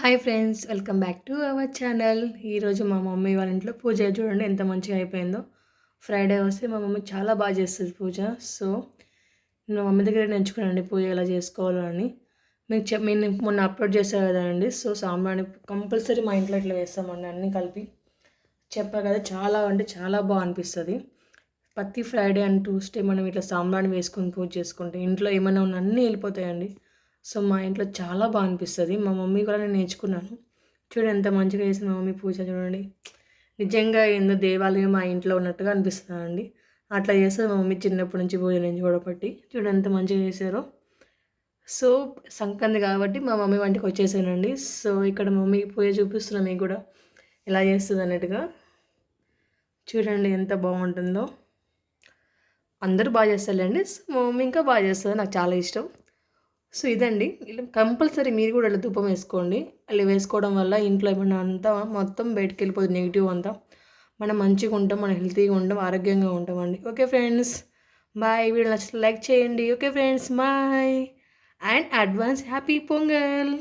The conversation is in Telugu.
Hi friends welcome back to our channel. ఈరోజు మా మమ్మీ వాళ్ళ ఇంట్లో పూజ చూడండి ఎంత మంచిగా అయిపోయిందో. ఫ్రైడే వస్తే మా మమ్మీ చాలా బాగా చేస్తుంది పూజ. సో మా మమ్మీ దగ్గర నేర్చుకున్నానండి పూజ ఎలా చేసుకోవాలో అని. మీకు చెప్ నేను మొన్న అప్లోడ్ చేశాను కదండి సో సాంబ్రాణి కంపల్సరీ మా ఇంట్లో ఇట్లా వేస్తామండి అన్నీ కలిపి. చెప్పారు కదా చాలా అంటే చాలా బాగా అనిపిస్తుంది. ప్రతి ఫ్రైడే అండ్ ట్యూస్డే మనం ఇట్లా సాంబ్రాణి వేసుకొని పూజ చేసుకుంటే ఇంట్లో ఏమైనా ఉన్న అన్నీ వెళ్ళిపోతాయండి. సో మా ఇంట్లో చాలా బాగా అనిపిస్తుంది. మా మమ్మీ కూడా నేను నేర్చుకున్నాను. చూడండి ఎంత మంచిగా చేసింది మా మమ్మీ పూజ చూడండి. నిజంగా ఏందో దేవాలయం మా ఇంట్లో ఉన్నట్టుగా అనిపిస్తుందండి. అట్లా చేస్తుంది మా మమ్మీ చిన్నప్పటి నుంచి పూజ నుంచి చూడబట్టి. చూడండి ఎంత మంచిగా చేశారో. సో సంక్రాంతి కాబట్టి మా మమ్మీ వంటికి వచ్చేసానండి. సో ఇక్కడ మమ్మీ పూజ చూపిస్తున్నాం మీకు కూడా. ఎలా చేస్తుంది అన్నట్టుగా. చూడండి ఎంత బాగుంటుందో. అందరూ బాగా చేస్తారులేండి. మా మమ్మీ ఇంకా బాగా చేస్తుంది. నాకు చాలా ఇష్టం. సో ఇదండి. ఇలా కంపల్సరీ మీరు కూడా ఇలా ధూపం వేసుకోండి. అలా వేసుకోవడం వల్ల ఇంట్లో ఏమైనా అంతా మొత్తం బయటకు వెళ్ళిపోతుంది నెగిటివ్ అంతా. మనం మంచిగా ఉంటాం మనం హెల్తీగా ఉంటాం ఆరోగ్యంగా ఉంటామండి. Okay friends. బాయ్ వీడియో నచ్చితే లైక్ చేయండి. Okay friends. Bye and advance happy Pongal.